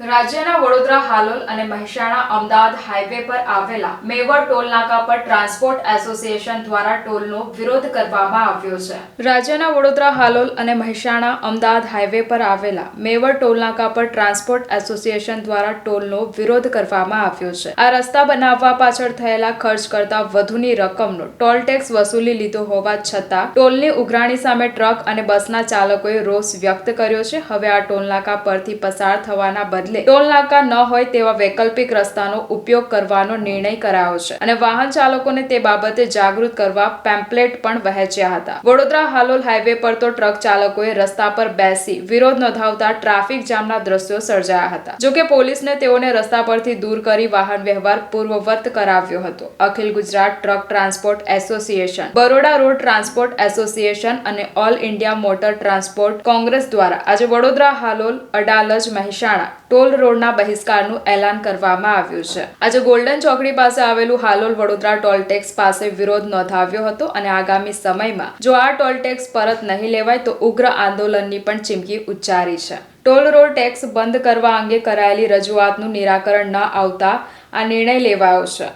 રાજ્યના વડોદરા, હાલોલ અને મહેસાણા અમદાવાદ હાઈવે પર આવેલા મેવડ ટોલ નાકા પર ટ્રાન્સપોર્ટ એસોસિએશન દ્વારા ટોલનો વિરોધ કરવામાં આવ્યો છે. રાજ્યના વડોદરા, હાલોલ અને મહેસાણા અમદાવાદ હાઈવે પર આવેલા મેવડ ટોલ નાકા પર ટ્રાન્સપોર્ટ એસોસિએશન દ્વારા ટોલનો વિરોધ કરવામાં આવ્યો છે. આ રસ્તા બનાવવા પાછળ થયેલા ખર્ચ કરતા વધુની રકમનો ટોલ ટેક્સ વસૂલી લીધો હોવા છતાં ટોલની ઉઘરાણી સામે ટ્રક અને બસના ચાલકોએ રોષ વ્યક્ત કર્યો છે. હવે આ ટોલ નાકા પરથી પસાર થવાના બદલે ટોલ નાકા ન હોય તેવા વૈકલ્પિક રસ્તાનો ઉપયોગ કરવાનો નિર્ણય કરાયો છે. અને વાહન ચાલકોને તે બાબતે જાગૃત કરવા પેમ્પલેટ પણ વહેંચ્યા હતા. વડોદરા હાલોલ હાઈવે પર તો ટ્રક ચાલકોએ રસ્તા પર બેસી વિરોધ નોંધાવતા ટ્રાફિક જામના દ્રશ્યો સર્જાયા હતા. જોકે પોલીસને તેઓને રસ્તા પરથી દૂર કરી વાહન વ્યવહાર પૂર્વવત કરાવ્યો હતો. Akhil Gujarat truck transport association, Baroda road transport association અને all India motor transport congress દ્વારા આજે વડોદરા હાલોલ અડાલજ મહેસાણા ટોલ રોડના બહિષ્કારનું એલાન કરવામાં આવ્યું છે. આજે ગોલ્ડન ચોકડી પાસે આવેલું હાલોલ વડોદરા ટોલ ટેક્સ પાસે વિરોધ નોંધાવ્યો હતો અને આગામી સમયમાં જો આ ટોલ ટેક્સ પરત નહીં લેવાય તો ઉગ્ર આંદોલનની પણ ચીમકી ઉચ્ચારી છે. ટોલ રોડ ટેક્સ બંધ કરવા અંગે કરાયેલી રજૂઆતનું નિરાકરણ ન આવતા આ નિર્ણય લેવાયો છે.